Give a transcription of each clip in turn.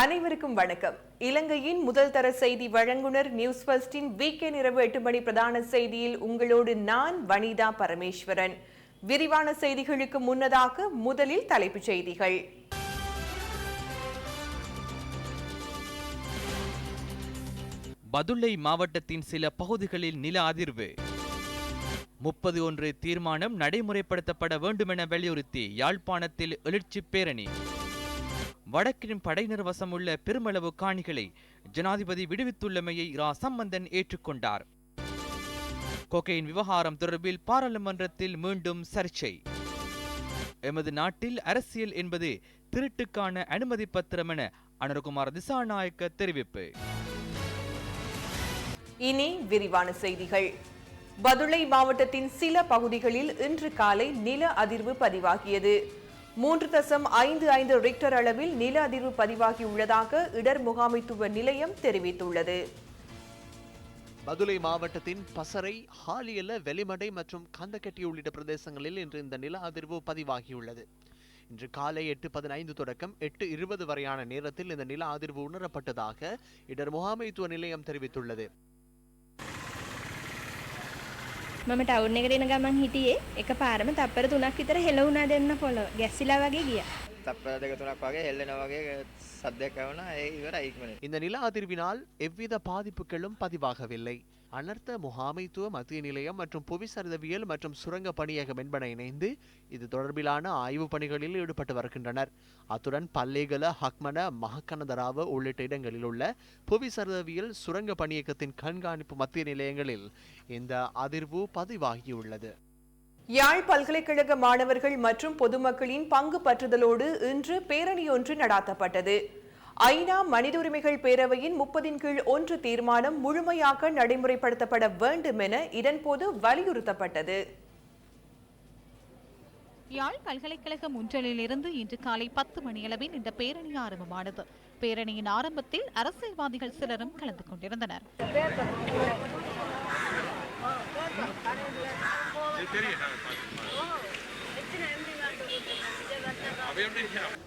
அனைவருக்கும் வணக்கம். இலங்கையின் முதல் தர செய்தி வழங்குனர் நியூஸ் ஃபர்ஸ்டின் வீக்கெண்ட் இரவு எட்டு மணி பிரதான செய்தியில் உங்களோடு நான் வனிதா பரமேஸ்வரன். விரிவான செய்திகளுக்கு முன்னதாக முதலில் தலைப்புச் செய்திகள். பதுளை மாவட்டத்தின் சில பகுதிகளில் நில அதிர்வு. முப்பது ஒன்று தீர்மானம் நடைமுறைப்படுத்தப்பட வேண்டுமென வலியுறுத்தி யாழ்ப்பாணத்தில் எழுச்சி பேரணி. வடக்கின் படையினர் வசமுள்ள பெருமளவு காணிகளை ஜனாதிபதி விடுவித்துள்ளமையை இரா சம்பந்தன் ஏற்றுக்கொண்டார். கொகையின் விவகாரம் தொடர்பில் பாராளுமன்றத்தில் மீண்டும் சர்ச்சை. எமது நாட்டில் அரசியல் என்பது திருட்டுக்கான அனுமதி பத்திரம் என அனுர்குமார் திசாநாயக்க தெரிவிப்பு. இனி விரிவான செய்திகள். பதுளை மாவட்டத்தின் சில பகுதிகளில் இன்று காலை நில அதிர்வு பதிவாகியது. மூன்று தசம் ஐந்து ஐந்து ரிக்டர் அளவில் நில அதிர்வு பதிவாகியுள்ளதாக இடர் முகாமைத்துவ நிலையம் தெரிவித்துள்ளது. மதுரை மாவட்டத்தின் பசறை ஹாலியல வெளிமடை மற்றும் கந்தக்கட்டி உள்ளிட்ட பிரதேசங்களில் இன்று இந்த நில அதிர்வு பதிவாகியுள்ளது. இன்று காலை எட்டு பதினைந்து தொடக்கம் எட்டு இருபது வரையான நேரத்தில் இந்த நில அதிர்வு உணரப்பட்டதாக இடர் முகாமைத்துவ நிலையம் தெரிவித்துள்ளது. මම ටවුන් එකට එන ගමන් හිටියේ එක පාරම තප්පර තුනක් විතර හෙලවුණා දෙන්න පොළොව ගැස්සිලා වගේ ගියා. තප්පර දෙක තුනක් වගේ හෙල්ලෙන වගේ සද්දයක් ඇහුණා ඒ ඉවරයි ඉක්මනට. இந்த நில அதிர்வினால் எவ்வித பாதிப்புகளும் பதிவாகவில்லை அனர்த்த முகாமைத்துவ மத்திய நிலையம் மற்றும் புவிசரிதவியல் மற்றும் சுரங்க பணியகம் என்பன இணைந்து இது தொடர்பிலான ஆய்வுப் பணிகளில் ஈடுபட்டு வருகின்றனர். அத்துடன் பல்லேகல ஹக்மன மஹக்கனதராவ உள்ளிட்ட இடங்களில் உள்ள புவிசரிதவியல் சுரங்க பணியகத்தின் கண்காணிப்பு மத்திய நிலையங்களில் இந்த அதிர்வு பதிவாகியுள்ளது. யாழ் பல்கலைக்கழக மாணவர்கள் மற்றும் பொதுமக்களின் பங்கு பற்றுதலோடு இன்று பேரணியொன்று நடாத்தப்பட்டது. ஐநா மனித உரிமைகள் பேரவையின் முப்பதின் கீழ் ஒன்று தீர்மானம் முழுமையாக நடைமுறைப்படுத்தப்பட வேண்டும் என இதன்போது வலியுறுத்தப்பட்டது. யாழ் பல்கலைக்கழகம் ஒன்றலிலிருந்து இன்று காலை பத்து மணியளவில் இந்த பேரணி ஆரம்பமானது. பேரணியின் ஆரம்பத்தில் அரசியல்வாதிகள் சிலரும் கலந்து கொண்டிருந்தனர். ஐநா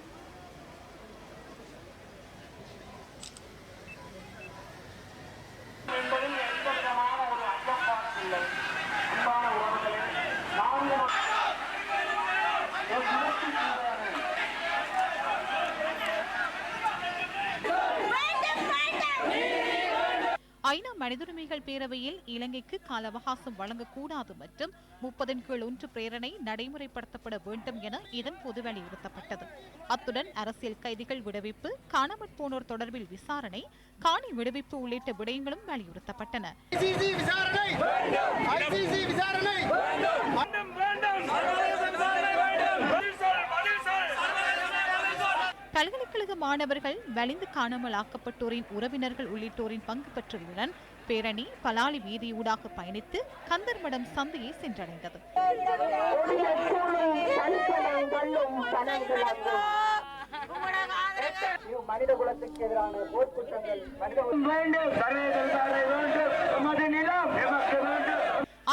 உரிமைகள் பேரவையில் இலங்கைக்கு கால அவகாசம் வழங்கக்கூடாது மற்றும் முப்பதின் கீழ் ஒன்று பிரேரணை நடைமுறைப்படுத்தப்பட வேண்டும் என இதன்போது வலியுறுத்தப்பட்டது. அத்துடன் அரசியல் கைதிகள் விடுவிப்பு காணாமற் போனோர் தொடர்பில் விசாரணை காணி விடுவிப்பு உள்ளிட்ட விடயங்களும் வலியுறுத்தப்பட்டன. பல்கலைக்கழக மாணவர்கள் வலிந்து காணாமல் ஆக்கப்பட்டோரின் உறவினர்கள் உள்ளிட்டோரின் பங்கு பெற்றதுடன் பேரணி பலாலி வீதியூடாக பயணித்து கந்தர்மடம் சந்தையை சென்றடைந்தது.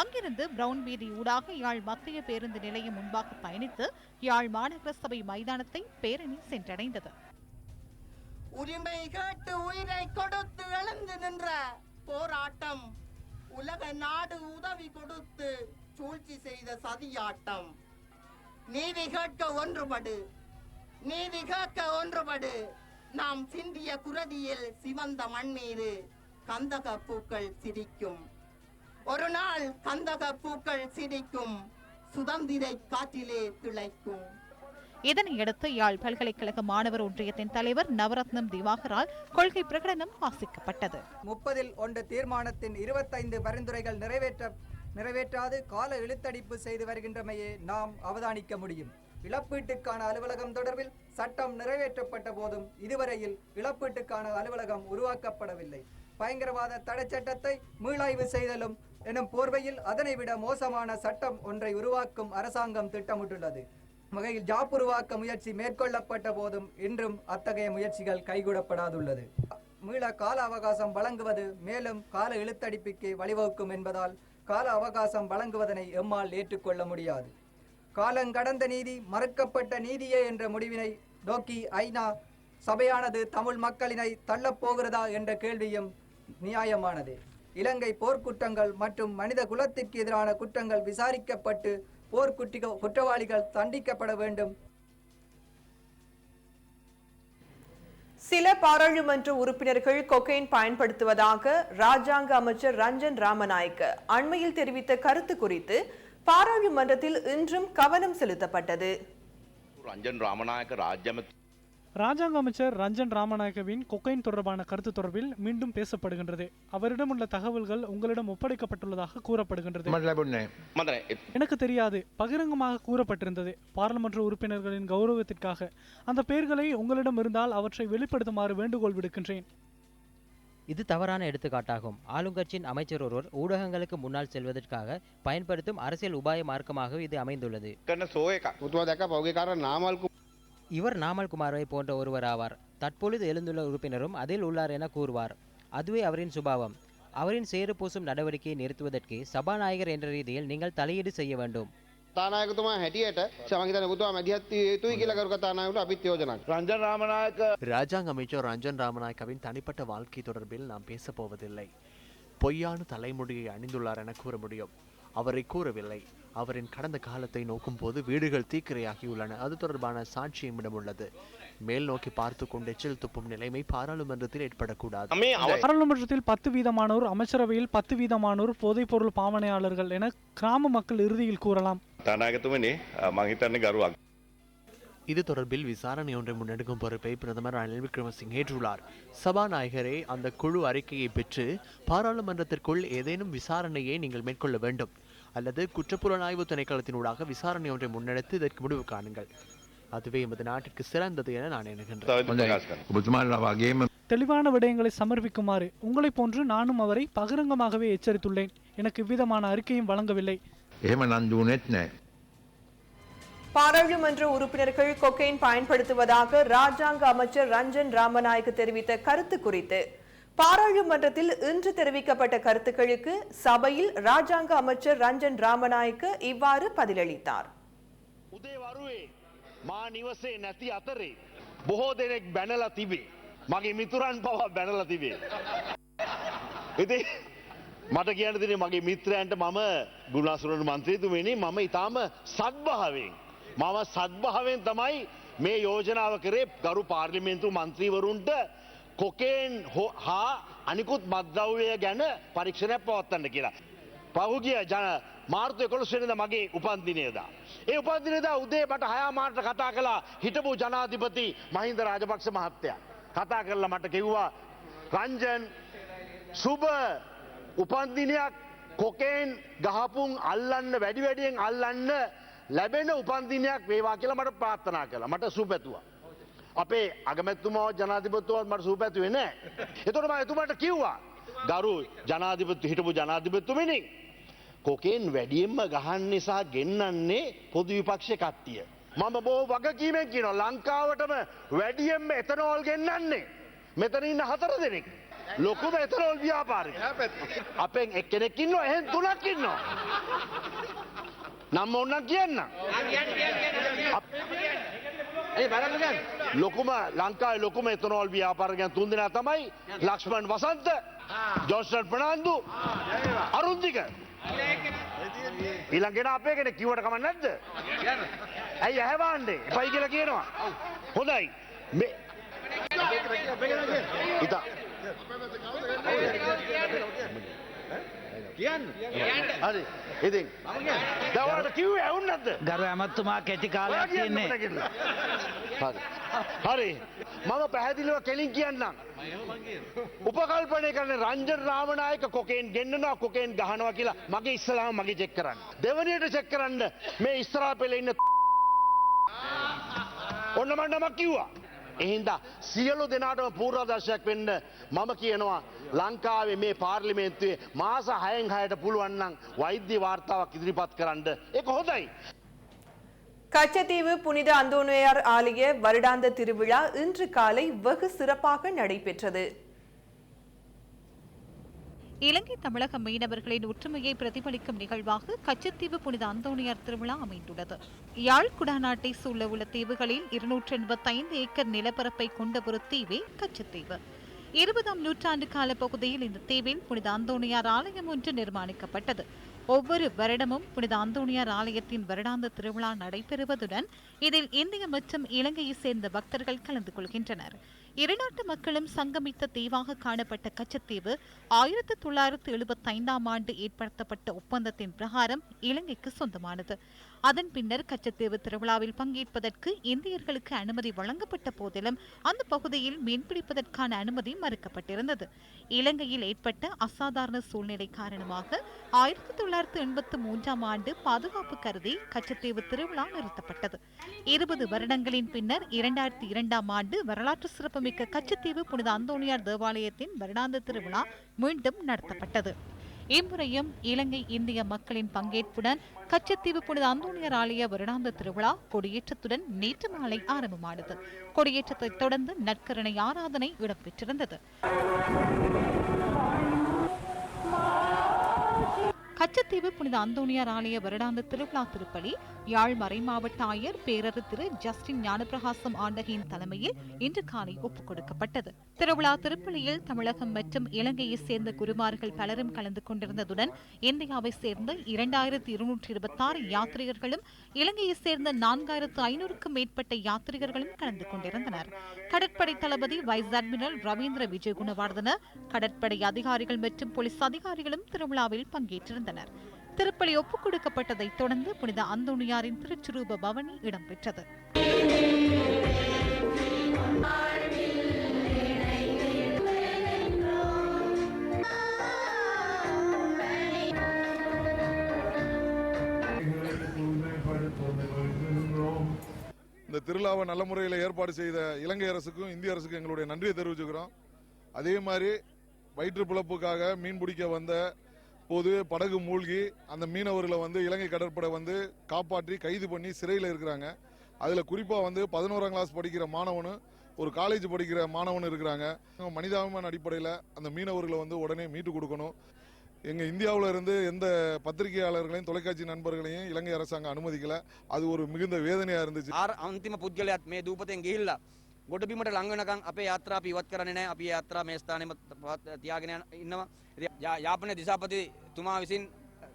அங்கிருந்து பிரவுன் வீதி ஊடாக யாழ் மத்திய பேருந்து நிலையம் முன்பாக பயணித்து யாழ் மாநகர சபை மைதானத்தை பேரணி சென்றடைந்தது. உரிமை கேட்டு உயிரை கொடுத்து எழுந்து நின்ற போராட்டம். உலக நாடு உதவி கொடுத்து சூழ்ச்சி செய்த சதியாட்டம். நீதி கேட்க ஒன்றுபடு. நீதி கேட்க ஒன்றுபடு. நாம் சிந்திய குரதியில் சிவந்த மண்ணீரு கந்தக பூக்கள் சிரிக்கும். ஒரு நாள் கந்தக பூக்கள் சிரிக்கும். சுதந்திரை காற்றிலே திளைக்கும். இதனையடுத்து யாழ் பல்கலைக்கழக மாணவர் ஒன்றியத்தின் தலைவர் நவரத்னம் திவாகரால் கொள்கை பிரகடனம் வாசிக்கப்பட்டது முப்பதில் ஒன்று தீர்மானத்தின் இருபத்தைந்து பரிந்துரைகள் நிறைவேற்ற நிறைவேற்றாது கால இழுத்தடிப்பு செய்து வருகின்றமையே நாம் அவதானிக்க முடியும். இழப்பீட்டுக்கான அலுவலகம் தொடர்பில் சட்டம் நிறைவேற்றப்பட்ட போதும் இதுவரையில் இழப்பீட்டுக்கான அலுவலகம் உருவாக்கப்படவில்லை. பயங்கரவாத தடை சட்டத்தை மீளாய்வு செய்தலும் எனும் போர்வையில் அதனை விட மோசமான சட்டம் ஒன்றை உருவாக்கும் அரசாங்கம் திட்டமிட்டுள்ளது. வகையில் ஜாப் உருவாக்க முயற்சி மேற்கொள்ளப்பட்ட போதும் இன்றும் அத்தகைய முயற்சிகள் கைகூடப்படாதுள்ளது. மீள கால அவகாசம் வழங்குவது மேலும் கால இழுத்தடிப்புக்கு வழிவகுக்கும் என்பதால் கால அவகாசம் வழங்குவதனை எம்மால் ஏற்றுக்கொள்ள முடியாது. காலங்கடந்த நீதி மறுக்கப்பட்ட நீதியே என்ற முடிவினை நோக்கி ஐநா சபையானது தமிழ் மக்களினை தள்ளப் போகிறதா என்ற கேள்வியும் நியாயமானது. இலங்கை போர்க்குற்றங்கள் மற்றும் மனித குலத்திற்கு எதிரான குற்றங்கள் விசாரிக்கப்பட்டு போர்க்குற்றி குற்றவாளிகள் தண்டிக்கப்பட வேண்டும். சில பாராளுமன்ற உறுப்பினர்கள் கொக்கைன் பயன்படுத்துவதாக ராஜாங்க அமைச்சர் ரஞ்சன் ராமநாயக்க அண்மையில் தெரிவித்த கருத்து குறித்து பாராளுமன்றத்தில் இன்றும் கவனம் செலுத்தப்பட்டது. ரஞ்சன் ராமநாயக்க ராஜ்யம ராஜாங்க அமைச்சர் ரஞ்சன் ராமநாயகவின் கொக்கைன் தொடர்பான கருத்து தொடர்பில் மீண்டும் பேசப்படுகின்றது. அவரிடம் உள்ள தகவல்கள் உங்களிடம் ஒப்படைக்கப்பட்டுள்ளதாக கூறப்படுகின்றது. எனக்கு தெரியாது. பகிரங்கமாக கூறப்பட்டிருந்தது. பாராளுமன்ற உறுப்பினர்களின் கௌரவத்திற்காக. அந்த பெயர்களை உங்களிடம் இருந்தால் அவற்றை வெளிப்படுத்துமாறு வேண்டுகோள் விடுக்கின்றேன். இது தவறான எடுத்துக்காட்டாகும். ஆளுங்கட்சியின் அமைச்சர் ஒருவர் ஊடகங்களுக்கு முன்னால் செல்வதற்காக பயன்படுத்தும் அரசியல் உபாய மார்க்கமாக இது அமைந்துள்ளது. இவர் நாமல் குமாரை போன்ற ஒருவர் ஆவார் தற்பொழுது எழுந்துள்ள உறுப்பினரும் அதில் உள்ளார் என கூறுவார் அதுவே அவரின் சுபாவம் அவரின் சேறு பூசும் நடவடிக்கையை நிறுத்துவதற்கு சபாநாயகர் என்ற ரீதியில் நீங்கள் தலையீடு செய்ய வேண்டும் තානායකතුමා හැටියට සමහිතන පුතුවා මැදිහත් යුතුයි කියලා කරු කතානාවට අපිත් යෝජනා රංජන් රාමනායක ராஜாங்க அமைச்சர் ரஞ்சன் ராமநாயக்கவின் தனிப்பட்ட வாழ்க்கை தொடர்பில் நாம் பேசப் போவதில்லை பொய்யான தலைமுடியை அணிந்துள்ளார் என கூற முடியும் அவரை கூறவில்லை அவரின் கடந்த காலத்தை நோக்கும்போது வீடுகள் தீக்கிரையாகியுள்ளன. அது தொடர்பான சாட்சி உள்ளது. மேல் நோக்கி பார்த்து கொண்டு எச்சில் துப்பும் நிலைமை பாராளுமன்றத்தில் ஏற்படக்கூடாது. பாராளுமன்றத்தில் பத்து வீதமானோர் அமைச்சரவையில் பத்து வீதமானோர் போதைப் பொருள் பாவனையாளர்கள் என கிராம மக்கள் இறுதியில் கூறலாம். இது தொடர்பில் விசாரணை ஒன்றை முன்னெடுக்கும் பொறுப்பை பிரதமர் ரணில் விக்ரமசிங்கே ஏற்றுள்ளார். சபாநாயகரே அந்த குழு அறிக்கையை பெற்று பாராளுமன்றத்திற்குள் ஏதேனும் விசாரணையை நீங்கள் மேற்கொள்ள வேண்டும். அல்லது குற்றப்புலனாய்வு திணைக்களத்தினூடாக விசாரணை ஒன்றை முன்னெடுத்து இதற்கு முடிவு காணுங்கள். அதுவே எமது நாட்டிற்கு சிறந்தது என நான் எண்ணுகின்றேன். தெளிவான விடயங்களை சமர்ப்பிக்குமாறு உங்களை போன்று நானும் அவரை பகிரங்கமாகவே எச்சரித்துள்ளேன். எனக்கு இவ்விதமான அறிக்கையும் வழங்கவில்லை. பாராளுமன்ற உறுப்பினர்கள் கொக்கைன் பயன்படுத்துவதாக ராஜாங்க அமைச்சர் ரஞ்சன் ராமநாயக்கு தெரிவித்த கருத்து குறித்து பாராளுமன்றத்தில் இன்று தெரிவிக்கப்பட்ட கருத்துக்களுக்கு சபையில் ராஜாங்க அமைச்சர் ரஞ்சன் ராமநாயக்க இவ்வாறு பதிலளித்தார் උදේ වරුවේ මා නිවසේ නැති අතරේ බොහෝ දෙනෙක් බැනලා තිබේ මගේ මිතුරන් පවා බැනලා තිබේ ඉති මට කියන දින මගේ මිත්‍රයන්ට මම ගුණාසුරන් මන්ත්‍රීතුමනි මම ඉතාම සත්භාවෙන් මම සත්භාවෙන් තමයි මේ යෝජනාව කරේ ගරු පාර්ලිමේන්තු මන්ත්‍රීවරුන්ට කොකේන් හෝ- හා අනිකුත් මද්‍රව්‍ය ගැන පරීක්ෂණයක් පවත්තන්න කියලා. පහුගිය ජන මාර්තු එකොළොස්වෙනිද මගේ උපන්දිනයදා. ඒ උපන්දිනදා උදේ මට හයා මාර්ට කතා කලා හිටපු ජනාධිපති මහින්ද රාජපක්ෂ මහත්තයා. කතා කරලා මට කිව්වා රංජන් සුබ උපන්දිනයක් කොකේන් ගහපුන් අල්ලන්න වැඩි වැඩියෙන් අල්ලන්න ලැබෙන උපන්දිනයක් වේවා කියලා මට ප්‍රාර්ථනා කළ මට සුපැතුවා. අපේ අගමැත්තුමෝ ජනාධිපත්තුවත් මට සූපැතුවේ නෑ. එතොට ම එතුමට කිව්වා. ගරු ජනාධිපත්තු හිටපු ජනාධිපත්තුමිනි. කොකෙන් වැඩියෙන්ම ගහන් නිසා ගෙන්නන්නේ පොදු විපක්ෂ කට්ටිය. මම බෝ වගකීමෙන් කියන ලංකාවටම වැඩියෙන්ම එතනෝල් ගෙන්නන්නේ. මෙතන ඉන්න හතර දෙනෙක්. ලොකුම එතනෝල් ව්‍යාපාරි. අපෙන් එක්කෙනෙක්කින්න එහෙන් තුනක්කින්නවා. නම් ඔන්නන් කියන්න. ලොකුම ලංකායි ලොකුම එතනෝල් ව්‍යාපාරගයන් තුන් දෙනා තමයි ලක්ෂ්මන් වසන්ත ජෝෂන් ප්‍රනාන්දු අරුන්දික ඊළඟෙන අපේ කෙන කිවට කම නැද්ද? ඇයි ඇහැවාන්ඩේ පයි කියලා කියනවා. හොඳයි. මේ ඉතා හරි. ඉතින් දවට කිව් ඇවුන් නැද්ද ගරු ඇමත්තුමා කෙටි කාලයක් තියන්නේ හරි. හරි. මම පැහැදිලිව කෙලින් කියන්නම්. උපකල්පනය කරන රංජන් රාමනායක කොකෙන් ගෙන්න්නනවා කොකෙන් ගහනවා කියලා මගේ ඉස්සලාම මගේ චෙක් කරන්න. දෙවනියට චෙක් කරන්න මේ ඉස්තරා පෙළ ඉන්න ඔන්න මණ්ඩමක් කිව්වා එහින්ද සියලු දෙනාටම පූර්වදර්ශයක් වෙන්න මම කියනවා ලංකාවේ මේ පාර්ලිමේන්තුවේ මාස හයෙන් හයට පුළුවන්නම් වෛද්‍ය වාර්තාවක් ඉදිරිපත් කරන්න එක හොඳයි கச்சத்தீவு புனித அந்தோனியார் ஆலய வருடாந்த திருவிழா இன்று காலை வெகு சிறப்பாக நடைபெற்றது இலங்கை தமிழக மீனவர்களின் ஒற்றுமையை பிரதிபலிக்கும் நிகழ்வாக கச்சத்தீவு புனித அந்தோணியார் திருவிழா அமைந்துள்ளது. யாழ் குடாநாட்டை சூழ உள்ள தீவுகளில் இருநூற்று எண்பத்தைந்து ஏக்கர் நிலப்பரப்பை கொண்ட ஒரு தீவே கச்சத்தீவு. இருபதாம் நூற்றாண்டு கால பகுதியில் இந்த தீவில் புனித அந்தோணியார் ஆலயம் ஒன்று நிர்மாணிக்கப்பட்டது. ஒவ்வொரு வருடமும் புனித அந்தோணியார் ஆலயத்தின் வருடாந்த திருவிழா நடைபெறுவதுடன் இதில் இந்திய மற்றும் இலங்கையைச் சேர்ந்த பக்தர்கள் கலந்து கொள்கின்றனர். இருநாட்டு மக்களும் சங்கமித்த தீவாக காணப்பட்ட கச்சத்தீவு ஆயிரத்தி தொள்ளாயிரத்தி எழுபத்தி ஐந்தாம் ஆண்டு ஏற்படுத்தப்பட்ட ஒப்பந்தத்தின் பிரகாரம் இலங்கைக்கு சொந்தமானது. அதன் பின்னர் கச்சத்தீவு திருவிழாவில் பங்கேற்பதற்கு இந்தியர்களுக்கு அனுமதி வழங்கப்பட்ட போதிலும் அந்த பகுதியில் மீன்பிடிப்பதற்கான அனுமதி மறுக்கப்பட்டிருந்தது. இலங்கையில் ஏற்பட்ட அசாதாரண சூழ்நிலை காரணமாக ஆயிரத்தி தொள்ளாயிரத்தி எண்பத்தி மூன்றாம் ஆண்டு பாதுகாப்பு கருதி கச்சத்தீவு திருவிழா நிறுத்தப்பட்டது. இருபது வருடங்களின் பின்னர் இரண்டாயிரத்தி இரண்டாம் ஆண்டு வரலாற்று சிறப்புமிக்க கச்சத்தீவு புனித அந்தோணியார் தேவாலயத்தின் வருடாந்த திருவிழா மீண்டும் நடத்தப்பட்டது. இம்முறையும் இலங்கை இந்திய மக்களின் பங்கேற்புடன் கச்சத்தீவு புனித அந்தோனியர் ஆலய வருடாந்த திருவிழா கொடியேற்றத்துடன் நேற்று மாலை ஆரம்பமானது. கொடியேற்றத்தைத் தொடர்ந்து நற்கருணை ஆராதனை இடம்பெற்றிருந்தது. கச்சத்தீவு புனித அந்தோணியார் ஆலய வருடாந்த திருவிழா திருப்பலி யாழ் மறைமாவட்ட ஆயர் பேரரு திரு ஜஸ்டின் ஞானபிரகாசம் ஆண்டகையின் தலைமையில் இன்று காலை ஒப்புக் கொடுக்கப்பட்டது. திருவிழா திருப்பலியில் தமிழகம் மற்றும் இலங்கையைச் சேர்ந்த குருமார்கள் பலரும் கலந்து கொண்டிருந்ததுடன் இந்தியாவை சேர்ந்த இரண்டாயிரத்தி இருநூற்றி இருபத்தாறு யாத்ரீகர்களும் இலங்கையைச் சேர்ந்த நான்காயிரத்து ஐநூறுக்கும் மேற்பட்ட யாத்ரீகர்களும் கலந்து கொண்டிருந்தனர். கடற்படை தளபதி வைஸ் அட்மிரல் ரவீந்திர விஜய் குணவர்தன கடற்படை அதிகாரிகள் மற்றும் போலீஸ் அதிகாரிகளும் திருவிழாவில் பங்கேற்றிருந்தனர். திருப்பலி ஒப்புக் கொடுக்கப்பட்டதைத் தொடர்ந்து புனித அந்தோணியாரின் திருச்சுரூப பவனி இடம்பெற்றது. இந்த திருவிழாவை நல்ல முறையில் ஏற்பாடு செய்த இலங்கை அரசுக்கும் இந்திய அரசுக்கும் எங்களுடைய நன்றியை தெரிவிச்சுக்கிறோம். அதே மாதிரி வயிற்று பிழப்புக்காக மீன் பிடிக்க வந்த போது படகு மூழ்கி அந்த மீனவர்களை வந்து இலங்கை கடற்படை வந்து காப்பாற்றி கைது பண்ணி சிறையில் இருக்கிறாங்க. அதில் குறிப்பாக வந்து பதினோராம் கிளாஸ் படிக்கிற மாணவனும் ஒரு காலேஜ் படிக்கிற மாணவனும் இருக்கிறாங்க. மனிதாபிமான அடிப்படையில் அந்த மீனவர்களை வந்து உடனே மீட்டு கொடுக்கணும். எங்கள் இந்தியாவில் இருந்து எந்த பத்திரிகையாளர்களையும் தொலைக்காட்சி நண்பர்களையும் இலங்கை அரசாங்கம் அனுமதிக்கலை. அது ஒரு மிகுந்த வேதனையாக இருந்துச்சு. அந்திம புத்தியாத்மே தூபத்தை எங்கே இல்லை? ගිහිල්ලා ගොඩබිමට ලංවනකම් අපේ යාත්‍රා අපි ඉවත් කරන්නේ නැහැ. අපි යාත්‍රා මේ ස්ථානෙම පවත්- තියාගෙන යන- ඉන්නවා. ඉතින් යා- යාපනයේ දිසාපති තුමා විසින්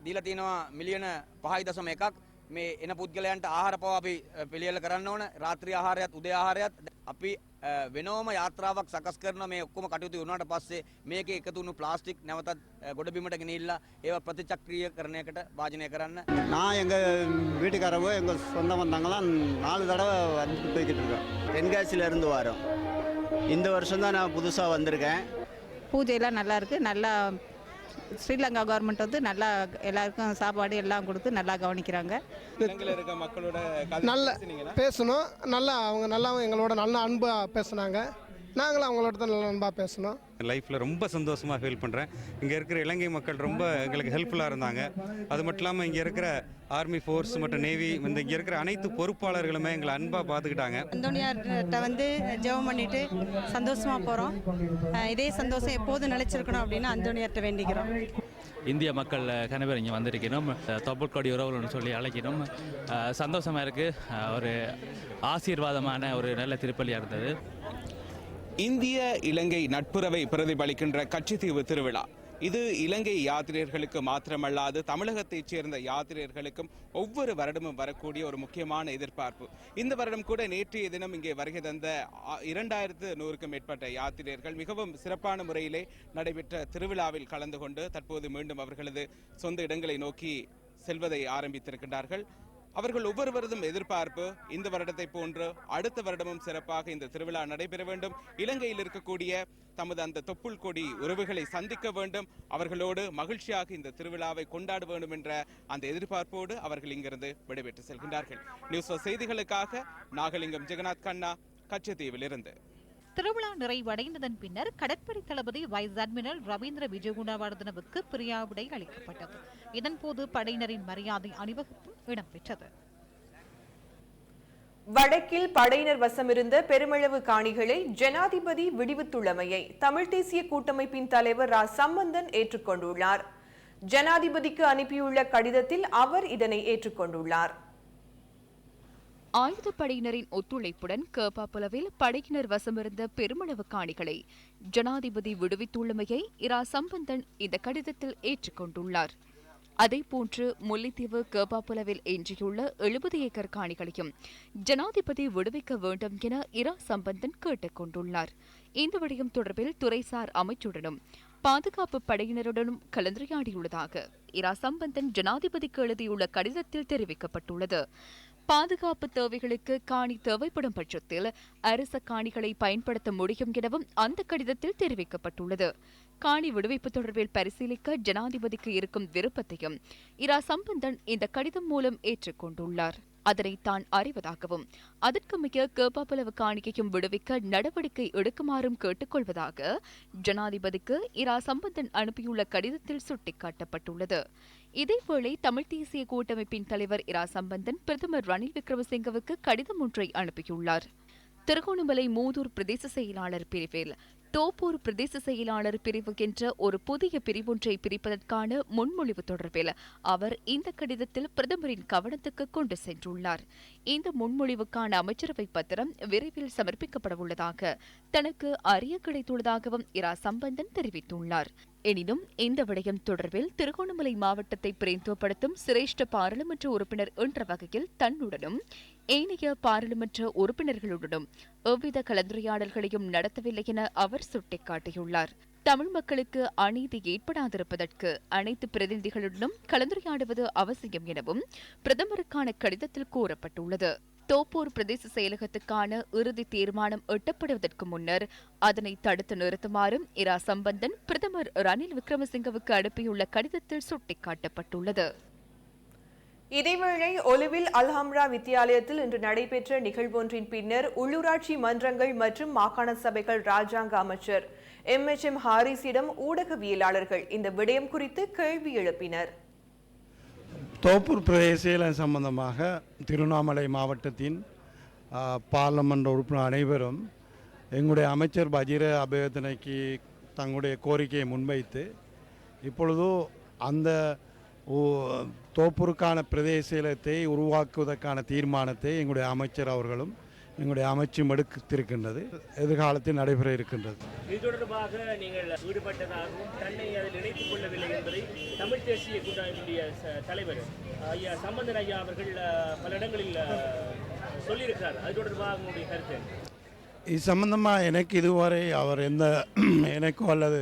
දීලා තියෙනවා මිලියන 5.1ක් මේ එන පුද්ගලයන්ට ආහාර පවා අපි අ, පිළියෙල කරන්න ඕන රාත්‍රී ආහාරයත් උදේ ආහාරයත් අපි අ, වෙනවම යාත්‍රාවක් සකස් කරන මේ ඔක්කොම කටයුතු වුණාට පස්සේ මේකේ එකතු වුණු ප්ලාස්ටික් නැවතත් අ, ගොඩබිමට ගෙනිහිල්ලා ඒවා ප්‍රතිචක්‍රීයකරණයකට වාජනය කරන්න நான் எங்கள் வீட்டுக்காரவோ எங்கள் சொந்த வந்தாங்களாம் நாலு தடவை வந்து போய்கிட்டு இருக்கோம் தென்காசியில இருந்து வரோம் இந்த வருஷம் தான் நான் புதுசாக வந்திருக்கேன் பூஜையெல்லாம் நல்லா இருக்கு நல்லா ஸ்ரீலங்கா கவர்மெண்ட் வந்து நல்லா எல்லாருக்கும் சாப்பாடு எல்லாம் கொடுத்து நல்லா கவனிக்கிறாங்க. இலங்கையில் இருக்க மக்களோட நல்ல பேசணும். நல்லா அவங்க நல்லா எங்களோட நல்ல அன்பாக பேசுனாங்க. நாங்களும் அவங்களோட தான் நல்ல அன்பாக பேசணும். லைஃப்பில் ரொம்ப சந்தோஷமாக ஃபீல் பண்ணுறேன் இங்கே இருக்கிற இலங்கை மக்கள் ரொம்ப எங்களுக்கு ஹெல்ப்ஃபுல்லாக இருந்தாங்க. அது மட்டும் இல்லாமல் இங்கே இருக்கிற ஆர்மி ஃபோர்ஸ் மற்றும் நேவி இந்த இங்கே இருக்கிற அனைத்து பொறுப்பாளர்களுமே எங்களை அன்பாக பார்த்துக்கிட்டாங்க அந்தோனியார்கிட்ட வந்து ஜெபம் பண்ணிட்டு சந்தோஷமா போகிறோம் இதே சந்தோஷம் எப்போதும் நிலைச்சிருக்கணும் அப்படின்னு அந்தோனியார்கிட்ட வேண்டிக்கிறோம். இந்திய மக்கள் கனவேர் இங்கே வந்திருக்கணும். தொப்புள்கொடி உறவுகள்னு சொல்லி அழைக்கணும். அஹ் சந்தோஷமா இருக்கு. அஹ் ஒரு ஆசீர்வாதமான ஒரு நல்ல திருப்பலியாக இருந்தது. இந்திய இலங்கை நட்புறவை பிரதிபலிக்கின்ற கட்சித்தீவு திருவிழா. இது இலங்கை யாத்திரியர்களுக்கு மாத்திரமல்லாது தமிழகத்தைச் சேர்ந்த யாத்ரீகர்களுக்கும் ஒவ்வொரு வருடமும் வரக்கூடிய ஒரு முக்கியமான எதிர்பார்ப்பு. இந்த வருடம் கூட நேற்றைய தினம் இங்கே வருகை தந்த இரண்டாயிரத்து நூறுக்கும் மேற்பட்ட யாத்திரையர்கள் மிகவும் சிறப்பான முறையிலே நடைபெற்ற திருவிழாவில் கலந்து கொண்டு தற்போது மீண்டும் அவர்களது சொந்த இடங்களை நோக்கி செல்வதை ஆரம்பித்திருக்கின்றார்கள். அவர்கள் ஒவ்வொருவரதும் எதிர்பார்ப்பு இந்த வருடத்தை போன்று அடுத்த வருடமும் சிறப்பாக இந்த திருவிழா நடைபெற வேண்டும். இலங்கையில் இருக்கக்கூடிய தமது அந்த தொப்புள் கொடி உறவுகளை சந்திக்க வேண்டும். அவர்களோடு மகிழ்ச்சியாக இந்த திருவிழாவை கொண்டாட வேண்டும் என்ற அந்த எதிர்பார்ப்போடு அவர்கள் இங்கிருந்து விடைபெற்று செல்கின்றார்கள். நியூஸ் செய்திகளுக்காக நாகலிங்கம் ஜெகநாத் கண்ணா கச்சத்தீவிலிருந்து. திருவிழா நிறைவடைந்ததன் பின்னர் கடற்படை தளபதி வைஸ் அட்மிரல் ரவீந்திர விஜயகுணவர்தனவுக்கு பிரியாவிடை அளிக்கப்பட்டது. இதன்போது படையினரின் மரியாதை அணிவகுப்பும் இடம்பெற்றது. வடக்கில் படையினர் வசமிருந்த பெருமளவு காணிகளை ஜனாதிபதி விடுவித்துள்ளமையை தமிழ் தேசிய கூட்டமைப்பின் தலைவர் ரா. சம்பந்தன் ஏற்றுக்கொண்டுள்ளார். ஜனாதிபதிக்கு அனுப்பியுள்ள கடிதத்தில் அவர் இதனை ஏற்றுக்கொண்டுள்ளார். ஆயுதப்படையினரின் ஒத்துழைப்புடன் கேப்பாப்புலவில் படையினர் வசமிருந்த பெருமளவு காணிகளை ஜனாதிபதி விடுவித்துள்ளமையை இரா சம்பந்தன் இந்த கடிதத்தில் ஏற்றுக்கொண்டுள்ளார். அதேபோன்று முல்லைத்தீவு கேப்பாப்புலவில் எஞ்சியுள்ள எழுபது ஏக்கர் காணிகளையும் ஜனாதிபதி விடுவிக்க வேண்டும் என இரா சம்பந்தன் கேட்டுக் கொண்டுள்ளார் இந்த விடயம் தொடர்பில் துறைசார் அமைச்சுடனும் பாதுகாப்பு படையினருடனும் கலந்துரையாடியுள்ளதாக இரா சம்பந்தன் ஜனாதிபதிக்கு எழுதியுள்ள கடிதத்தில் தெரிவிக்கப்பட்டுள்ளது. பாதுகாப்பு தேவைகளுக்கு காணி தேவைப்படும் பட்சத்தில் அரச காணிகளை பயன்படுத்த முடியும் எனவும் அந்த கடிதத்தில் தெரிவிக்கப்பட்டுள்ளது. காணி விடுவிப்பு தொடர்பில் பரிசீலிக்க ஜனாதிபதிக்கு இருக்கும் விருப்பத்தையும் இரா சம்பந்தன் இந்த கடிதம் மூலம் ஏற்றுக்கொண்டுள்ளார். அதனை தான் அறிவதாகவும் அதற்கு மிக கேப்பாப்பளவு காணிக்கையும் விடுவிக்க நடவடிக்கை எடுக்குமாறும் கேட்டுக்கொள்வதாக ஜனாதிபதிக்கு இரா சம்பந்தன் அனுப்பியுள்ள கடிதத்தில் சுட்டிக்காட்டப்பட்டுள்ளது. இதேவேளை தமிழ் தேசிய கூட்டமைப்பின் தலைவர் இரா சம்பந்தன் பிரதமர் ரணில் விக்ரமசிங்கவுக்கு கடிதம் ஒன்றை அனுப்பியுள்ளார். திருகோணமலை மூதூர் பிரதேச செயலாளர் பிரிவில் தோப்பூர் பிரதேச செயலாளர் பிரிவுகின்ற ஒரு புதிய பிரிவொன்றை பிரிப்பதற்கான முன்மொழிவு தொடர்பில் அவர் இந்த கடிதத்தில் பிரதமரின் கவனத்துக்கு கொண்டு சென்றுள்ளார். இந்த முன்மொழிவுக்கான அமைச்சரவை பத்திரம் விரைவில் சமர்ப்பிக்கப்பட உள்ளதாக தனக்கு அறிய கிடைத்துள்ளதாகவும் இரா சம்பந்தன் தெரிவித்துள்ளார். எனினும் இந்த விடயம் தொடர்பில் திருகோணமலை மாவட்டத்தை பிரதித்துவப்படுத்தும் சிரேஷ்ட பாராளுமன்ற உறுப்பினர் என்ற வகையில் தன்னுடனும் ஏனைய பாராளுமன்ற உறுப்பினர்களுடனும் எவ்வித கலந்துரையாடல்களையும் நடத்தவில்லை என அவர் சுட்டிக்காட்டியுள்ளார். தமிழ் மக்களுக்கு அநீதி ஏற்படாதிருப்பதற்கு அனைத்து பிரதிநிதிகளுடனும் கலந்துரையாடுவது அவசியம் எனவும் பிரதமருக்கான கடிதத்தில் கூறப்பட்டுள்ளது. தோப்பூர் பிரதேச செயலகத்துக்கான இறுதி தீர்மானம் எட்டப்படுவதற்கு முன்னர் அதனை தடுத்து நிறுத்துமாறும் இரா சம்பந்தன் பிரதமர் ரணில் விக்ரமசிங்கவுக்கு அனுப்பியுள்ள கடிதத்தில் சுட்டிக்காட்டப்பட்டுள்ளது. இதேவேளை ஒலுவில் அல்ஹம்ரா வித்தியாலயத்தில் இன்று நடைபெற்ற நிகழ்வொன்றின் பின்னர் உள்ளூராட்சி மன்றங்கள் மற்றும் மாகாண சபைகள் ராஜாங்க அமைச்சர் எம் எம் ஹாரிஸிடம் ஊடகவியலாளர்கள் இந்த விடயம் குறித்து கேள்வி எழுப்பினர். தோப்பூர் பிரதேச சம்பந்தமாக திருவண்ணாமலை மாவட்டத்தின் ஆ, உறுப்பினர் அனைவரும் எங்களுடைய அமைச்சர் பஜீர அபயோதனைக்கு தங்களுடைய கோரிக்கையை முன்வைத்து இப்பொழுது அந்த தோப்பூருக்கான பிரதேசத்தை உருவாக்குவதற்கான தீர்மானத்தை எங்களுடைய அமைச்சர் அவர்களும் எங்களுடைய அமைச்சும் எடுத்திருக்கின்றது. எதிர்காலத்தில் நடைபெற இருக்கின்றது. இது தொடர்பாக நீங்கள் ஈடுபட்டதாகவும் தன்னை அதில் இணைத்துக் கொள்ளவில்லை என்பதை தமிழ் தேசிய கூட்டமைப்புடைய ச- தலைவர் ஐயா சம்பந்தன் ஐயா அவர்கள் பல இடங்களில் சொல்லியிருக்கிறார். அது தொடர்பாக உங்களுடைய கருத்து? இது சம்பந்தமாக எனக்கு இதுவரை அவர் எந்த எனக்கோ அல்லது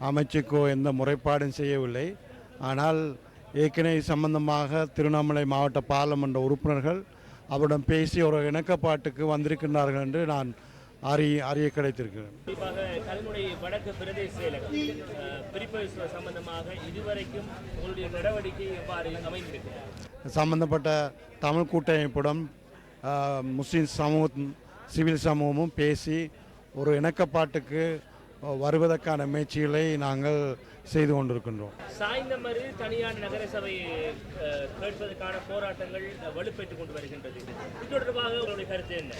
அமைச்சுக்கோ எந்த முறைப்பாடும் செய்யவில்லை. ஆனால் ஏற்கனவே சம்பந்தமாக திருவண்ணாமலை மாவட்ட பாராளுமன்ற உறுப்பினர்கள் அவரிடம் பேசி ஒரு இணக்கப்பாட்டுக்கு வந்திருக்கின்றார்கள் என்று நான் அறி அறிய கிடைத்திருக்கிறேன் குறிப்பாக கல்முனை வடக்கு பிரதேச செயலகம் அஹ், பிரிப்பது சம்பந்தமாக இதுவரைக்கும் உங்களுடைய நடவடிக்கை எவ்வாறு அமைந்திருக்கிறது? சம்பந்தப்பட்ட தமிழ் கூட்டமைப்புடன் முஸ்லிம் சமூகம் சிவில் சமூகமும் பேசி ஒரு இணக்கப்பாட்டுக்கு வருவதற்கான முயற்சிகளை நாங்கள் செய்து கொண்டிருக்கின்றோம். சாய்ந்தமறு தனியார் நகர சபை கேட்பதற்கான போராட்டங்கள் வலுப்பெற்றுக் கொண்டு வருகின்றது. இது தொடர்பாக உங்களுடைய கருத்து என்ன?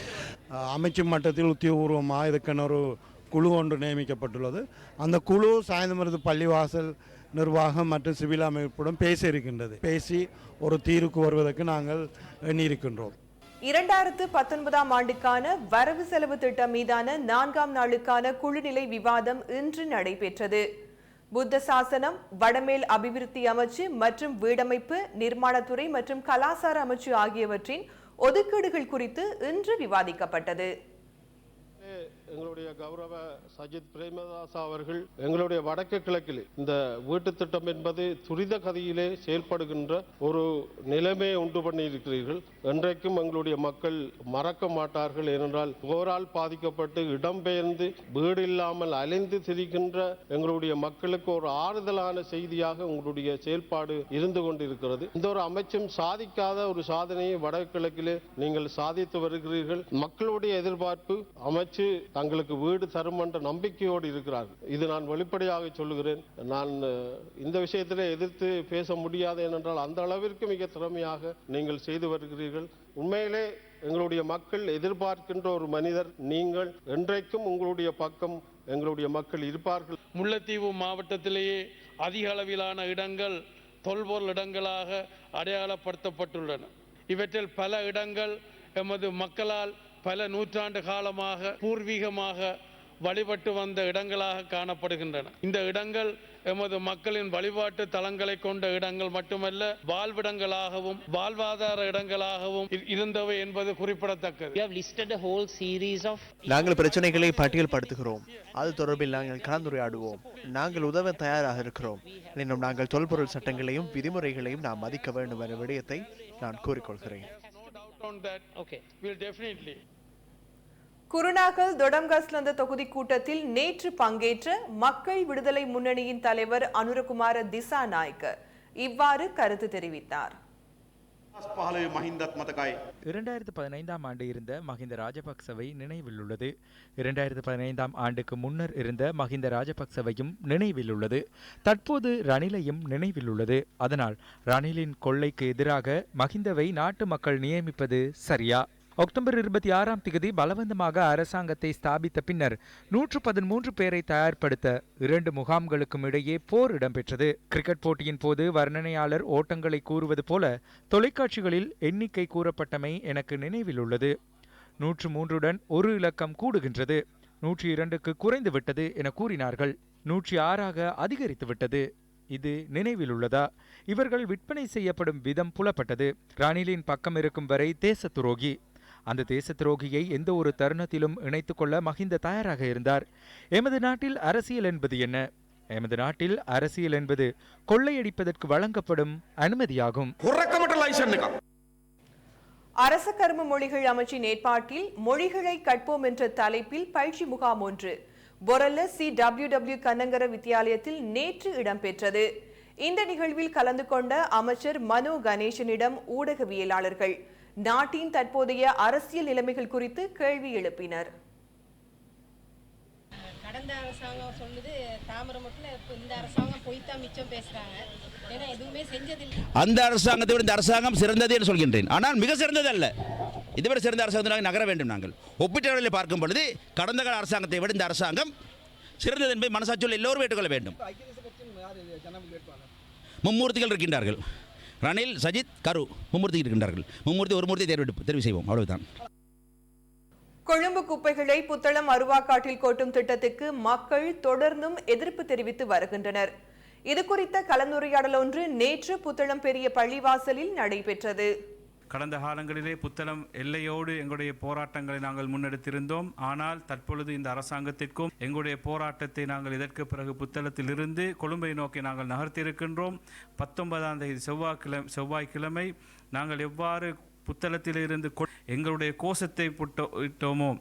ஆஹ், அமைச்சு மட்டத்தில் உத்தியோகபூர்வமாக இதுக்கான ஒரு குழு ஒன்று நியமிக்கப்பட்டுள்ளது. அந்த குழு சாய்ந்தமருது பள்ளிவாசல் நிர்வாகம் மற்றும் சிவில் அமைப்புடன் பேச இருக்கின்றது. பேசி ஒரு தீர்வுக்கு வருவதற்கு நாங்கள் எண்ணியிருக்கின்றோம். இரண்டாயிரத்து பத்தொன்பதாம் ஆண்டுக்கான வரவு செலவு திட்டம் மீதான நான்காம் நாளுக்கான குழுநிலை விவாதம் இன்று நடைபெற்றது. புத்த சாசனம் வடமேல் அபிவிருத்தி அமைச்சு மற்றும் வீடமைப்பு நிர்மாணத்துறை மற்றும் கலாசார அமைச்சு ஆகியவற்றின் ஒதுக்கீடுகள் குறித்து இன்று விவாதிக்கப்பட்டது. எங்களுடைய கௌரவ சஜித் பிரேமதாசா அவர்கள் எங்களுடைய வடக்கு கிழக்கில் இந்த வீட்டு திட்டம் என்பது துரித கதியிலே செயல்படுகின்ற ஒரு நிலைமையை உண்டு பண்ணியிருக்கிறீர்கள். என்றைக்கும் எங்களுடைய மக்கள் மறக்க மாட்டார்கள். ஏனென்றால் போரால் பாதிக்கப்பட்டு இடம்பெயர்ந்து வீடு இல்லாமல் அலைந்து திரிகின்ற எங்களுடைய மக்களுக்கு ஒரு ஆறுதலான செய்தியாக உங்களுடைய செயல்பாடு இருந்து கொண்டிருக்கிறது. இந்த ஒரு அமைச்சும் சாதிக்காத ஒரு சாதனையை வடக்கு கிழக்கிலே நீங்கள் சாதித்து வருகிறீர்கள். மக்களுடைய எதிர்பார்ப்பு அமைச்சு தங்களுக்கு வீடு தரும் என்ற நம்பிக்கையோடு இருக்கிறார்கள். இது நான் வெளிப்படையாக சொல்லுகிறேன். நான் இந்த விஷயத்திலே எதிர்த்து பேச முடியாது ஏனென்றால் அந்த அளவிற்கு மிக திறமையாக நீங்கள் செய்து வருகிறீர்கள். உண்மையிலே எங்களுடைய மக்கள் எதிர்பார்க்கின்ற ஒரு மனிதர் நீங்கள். என்றைக்கும் உங்களுடைய பக்கம் எங்களுடைய மக்கள் இருப்பார்கள். முல்லைத்தீவு மாவட்டத்திலேயே அதிக அளவிலான இடங்கள் தொல்பொருள் இடங்களாக அடையாளப்படுத்தப்பட்டுள்ளன. இவற்றில் பல இடங்கள் எமது மக்களால் பல நூற்றாண்டு காலமாக பூர்வீகமாக வழிபட்டு வந்த இடங்களாக காணப்படுகின்றன. இந்த இடங்கள் எமது மக்களின் வழிபாட்டு தலங்களை கொண்ட இடங்கள் மட்டுமல்ல வாழ்விடங்களாகவும் வாழ்வாதார இடங்களாகவும் இருந்தவை என்பது குறிப்பிடத்தக்கது. நாங்கள் பிரச்சனைகளை பட்டியல்படுத்துகிறோம் அது தொடர்பில் நாங்கள் கலந்துரையாடுவோம். நாங்கள் உதவ தயாராக இருக்கிறோம். எனினும் நாங்கள் தொல்பொருள் சட்டங்களையும் விதிமுறைகளையும் நாம் மதிக்க வேண்டும் என்ற விடயத்தை நான் கூறிக்கொள்கிறேன். குருநாகல் தொடம்கஸ்லந்த தொகுதி கூட்டத்தில் நேற்று பங்கேற்ற மக்கள் விடுதலை முன்னணியின் தலைவர் அனுரகுமார திசா நாயக்க இவ்வாறு கருத்து தெரிவித்தார். இரண்டாயிரத்து பதினைந்தாம் ஆண்டு இருந்த மஹிந்த ராஜபக்சவை நினைவில் உள்ளது இரண்டாயிரத்து பதினைந்தாம் ஆண்டுக்கு முன்னர் இருந்த மஹிந்த ராஜபக்சவையும் நினைவில் உள்ளது தற்போது ரணிலையும் நினைவில் உள்ளது அதனால் ரணிலின் கொள்ளைக்கு எதிராக மஹிந்தவை நாட்டு மக்கள் நியமிப்பது சரியா? அக்டோபர் இருபத்தி ஆறாம் திகதி பலவந்தமாக அரசாங்கத்தை ஸ்தாபித்த பின்னர் நூற்று பதிமூன்று பேரை தயார்படுத்த இரண்டு முகாம்களுக்கும் இடையே போர் இடம்பெற்றது. கிரிக்கெட் போட்டியின் போது வர்ணனையாளர் ஓட்டங்களை கூறுவது போல தொலைக்காட்சிகளில் எண்ணிக்கை கூறப்பட்டமை எனக்கு நினைவில் உள்ளது. நூற்று மூன்றுடன் ஒரு இலக்கம் கூடுகின்றது. நூற்றி இரண்டுக்கு குறைந்து விட்டது என கூறினார்கள். நூற்றி ஆறாக அதிகரித்து விட்டது. இது நினைவில் உள்ளதா? இவர்கள் விற்பனை செய்யப்படும் விதம் புலப்பட்டது. ராணிலின் பக்கம் இருக்கும் வரை தேச துரோகி அந்த தேச துரோகியை எந்த ஒரு தருணத்திலும் இணைத்துக் கொள்ள மஹிந்த தயாராக இருந்தார். எமது நாட்டில் அரசியல் என்பது என்ன? எமது நாட்டில் அரசியல் என்பது கொள்ளையடிப்பதற்கு வழங்கப்படும் அனுமதியாகும். அரச கர்ம மொழிகள் அமைச்சின் ஏற்பாட்டில் மொழிகளை கற்போம் என்ற தலைப்பில் பயிற்சி முகாம் ஒன்று. Borella C W W Kannangara வித்தியாலயத்தில் நேற்று இடம்பெற்றது. இந்த நிகழ்வில் கலந்து கொண்ட அமைச்சர் மனோ கணேசனிடம் ஊடகவியலாளர்கள் நாட்டின் தற்போதைய அரசியல் நிலைமைகள் குறித்து கேள்வி எழுப்பினர். கடந்த அரசாங்கம் சொல்லுது தாமிரமட்டில் இப்போ இந்த அரசாங்கம் பொய்த்தான் மிச்சம் பேசுறாங்க. ஏன்னா எதுவுமே செஞ்சதில்லை. அந்த அரசாங்கத்தை விட இந்த அரசாங்கம் சிறந்தது என்று சொல்கின்றேன். ஆனால் மிக சிறந்தது அல்ல இதுவரை சிறந்த அரசாங்கத்தினாக நகர வேண்டும் நாங்கள். ஒப்பீட்டளவில் பார்க்கும் பொழுது கடந்த கால அரசாங்கத்தை விட இந்த அரசாங்கம் சிறந்தது என்பதை மனசாட்சியில் எல்லோரும் ஏற்றுக்கொள்ள வேண்டும். மும்மூர்த்திகள் இருக்கின்றார்கள். ரணில் சஜித் கரு மும்மூர்த்தி இருக்கின்றார்கள். மும்மூர்த்தி ஒரு மூர்த்தி தேர்வு தெரிவு செய்வோம். அவ்வளவுதான். கொழும்பு குப்பைகளை புத்தளம் அருவாக்காட்டில் கொட்டும் திட்டத்துக்கு மக்கள் தொடர்ந்தும் எதிர்ப்பு தெரிவித்து வருகின்றனர். இது குறித்த கலந்துரையாடல் ஒன்று நேற்று புத்தளம் பெரிய பள்ளிவாசலில் நடைபெற்றது. கடந்த காலங்களிலே புத்தளம் எல்லையோடு எங்களுடைய போராட்டங்களை நாங்கள் முன்னெடுத்திருந்தோம். ஆனால் தற்பொழுது இந்த அரசாங்கத்திற்கும் எங்களுடைய போராட்டத்தை நாங்கள் இதற்கு பிறகு புத்தளத்திலிருந்து கொழும்பை நோக்கி நாங்கள் நகர்த்தியிருக்கின்றோம். பத்தொன்பதாம் தேதி செவ்வாய்க்கிழமை செவ்வாய்க்கிழமை நாங்கள் எவ்வாறு புத்தளத்திலிருந்து கொ- எங்களுடைய கோஷத்தை புட்டோ இட்டோமோ?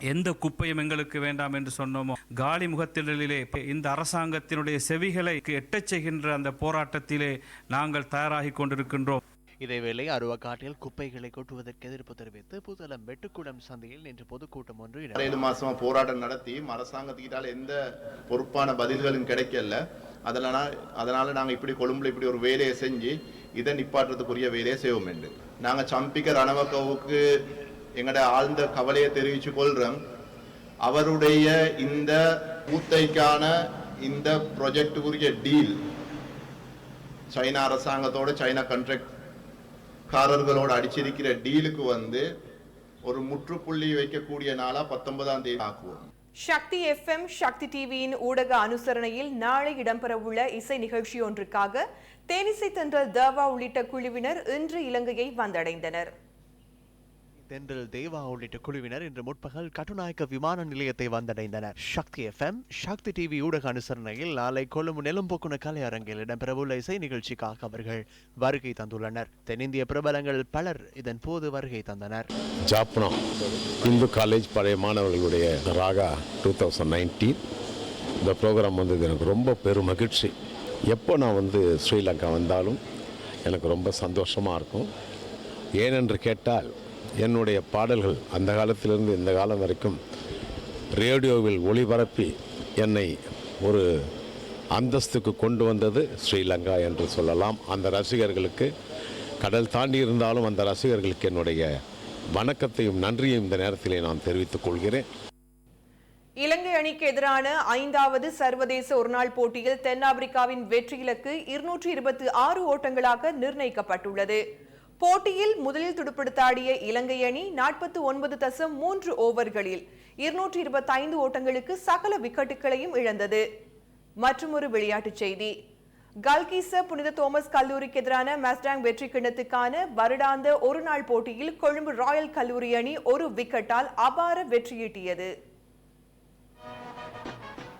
எந்த குப்பையும் எங்களுக்கு வேண்டாம் என்று சொன்னோமோ? காலி முகத்திலே இந்த அரசாங்கத்தினுடைய செவிகளை எட்டச் செய்கின்ற அந்த போராட்டத்திலே நாங்கள் தயாராகி கொண்டிருக்கின்றோம். இதேவேளை அருவக்காட்டில் குப்பைகளை கொட்டுவதற்கு எதிர்ப்பு தெரிவித்து புதலம் வெட்டுக்குளம் சந்தையில் இன்று பொதுக்கூட்டம் ஒன்று ஏழு மாசமா போராட்டம் நடத்தி அரசாங்கத்துக்கிட்டால எந்த பொறுப்பான பதில்களும் கிடைக்கல. அதனால அதனால நாங்க இப்படி கொழும்புல இப்படி ஒரு வேலையை செஞ்சு இதை நிப்பாட்டுறதுக்குரிய வேலையை செய்வோம் என்று. நாங்க சம்பிக்க ரணவக்கவுக்கு எங்கட ஆழ்ந்த கவலையை தெரிவிச்சு கொள்றோம். அவருடைய இந்த மூத்தைக்கான இந்த ப்ரொஜெக்டுக்குரிய டீல் சைனா அரசாங்கத்தோட சைனா கண்ட்ராக்ட் காரர்களோடு அடிச்சிருக்கிற டீலுக்கு வந்து ஒரு முற்றுப்புள்ளி வைக்கக்கூடிய நாளா பத்தொன்பதாம் தேதி ஆக்குவோம். சக்தி எஃப்எம் சக்தி டிவியின் ஊடக அனுசரணையில் நாளை இடம்பெறவுள்ள இசை நிகழ்ச்சி ஒன்றுக்காக தேனிசை தென்றல் தேவா உள்ளிட்ட குழுவினர் இன்று இலங்கையை வந்தடைந்தனர். தென்றல் தேவா உள்ளிட்ட குழுவினர் இன்று முற்பகல் கட்டுநாயக்க விமான நிலையத்தை வந்தடைந்தனர். சக்தி எஃப்எம் சக்தி டிவி ஊடக அனுசரணையில் நாளை கொழும்பு நெலும்போக்குன கலையரங்கில் இடம்பெறவுள்ள இசை நிகழ்ச்சிக்காக அவர்கள் வருகை தந்துள்ளனர். தென்னிந்திய பிரபலங்கள் பலர் இதன் போது வருகை தந்தனர். ஜாப்னா இந்து காலேஜ் பழைய மாணவர்களுடைய ராகா டூ தௌசண்ட் நைன்டீன் இந்த ப்ரோக்ராம் வந்தது. எனக்கு ரொம்ப பெரும் மகிழ்ச்சி. எப்போ நான் வந்து ஸ்ரீலங்கா வந்தாலும் எனக்கு ரொம்ப சந்தோஷமாக இருக்கும். ஏனென்று கேட்டால் என்னுடைய பாடல்கள் அந்த காலத்திலிருந்து இந்த காலம் வரைக்கும் ரேடியோவில் ஒளிபரப்பி என்னை ஒரு அந்தஸ்துக்கு கொண்டு வந்தது ஸ்ரீலங்கா என்று சொல்லலாம். அந்த ரசிகர்களுக்கு கடல் தாண்டி இருந்தாலும் அந்த ரசிகர்களுக்கு என்னுடைய வணக்கத்தையும் நன்றியையும் இந்த நேரத்திலே நான் தெரிவித்துக் கொள்கிறேன். இலங்கை அணிக்கு எதிரான ஐந்தாவது சர்வதேச ஒருநாள் போட்டியில் தென்னாப்பிரிக்காவின் வெற்றி இலக்கு இருநூற்றி இருபத்தி ஆறு ஓட்டங்களாக நிர்ணயிக்கப்பட்டுள்ளது. போட்டியில் முதலில் துடுப்படுத்தாடிய இலங்கை அணி நாற்பத்தி ஒன்பது தசம் மூன்று ஓவர்களில் இருநூற்றி இருபத்தி ஐந்து ஓட்டங்களுக்கு சகல விக்கெட்டுகளையும் இழந்தது. மற்றொரு விளையாட்டுச் செய்தி. கல்கிச புனித தோமஸ் கல்லூரிக்கு எதிரான மேஸ்டாங் வெற்றி கிண்ணத்துக்கான வருடாந்த ஒருநாள் போட்டியில் கொழும்பு ராயல் கல்லூரி அணி ஒரு விக்கெட்டால் அபார வெற்றியீட்டியது.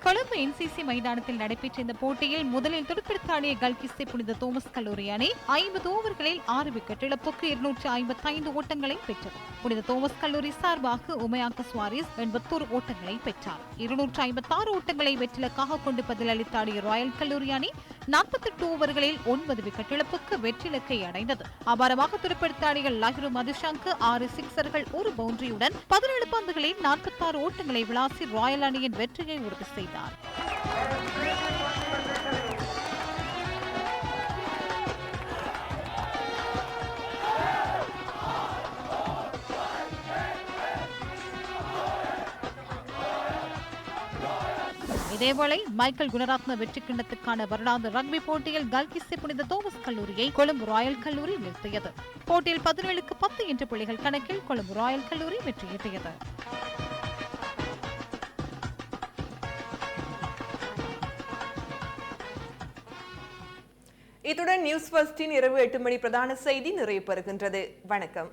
கொழும்பு என்சிசி மைதானத்தில் நடைபெற்ற இந்த போட்டியில் முதலில் துடுப்படுத்தாடிய கல்கிஸ்தே புனித தோமஸ் கல்லூரி அணி ஐம்பது ஓவர்களில் ஆறு விக்கெட் இழப்புக்கு இருநூற்று ஐம்பத்தி ஐந்து ஓட்டங்களை பெற்றது. புனித தோமஸ் கல்லூரி சார்பாக உமையாக்க சுவாரிஸ் எண்பத்தோரு ஓட்டங்களை பெற்றார். இருநூற்று ஐம்பத்தி ஆறு ஓட்டங்களை வெற்றிலக்காக கொண்டு பதிலளித்தாடிய ராயல் கல்லூரி அணி நாற்பத்தெட்டு ஓவர்களில் ஒன்பது விக்கெட் இழப்புக்கு வெற்றிலக்கை அடைந்தது. அபாரமாக துடுப்படுத்தாடிய லஹ்ரு மதுஷாங்கு ஆறு சிக்சர்கள் ஒரு பவுண்டரியுடன் பதினேழு பந்துகளில் நாற்பத்தாறு ஓட்டங்களை விளாசி ராயல் அணியின் வெற்றியை உறுதி செய்தார் இதேவேளை மைக்கேல் குணரத்ன வெற்றி கிண்ணத்துக்கான வருடாந்த ரக்பி போட்டியில் கல்கிஸ்ஸே புனித தோமஸ் கல்லூரியை கொழும்பு ராயல் கல்லூரி நிறுத்தியது போட்டியில் பதினேழுக்கு பத்து என்ற புள்ளிகள் கணக்கில் கொழும்பு ராயல் கல்லூரி வெற்றியீட்டியது இத்துடன் நியூஸ் ஃபர்ஸ்டின் இரவு எட்டு மணி பிரதான செய்தி நிறைவு பெறுகின்றது. வணக்கம்.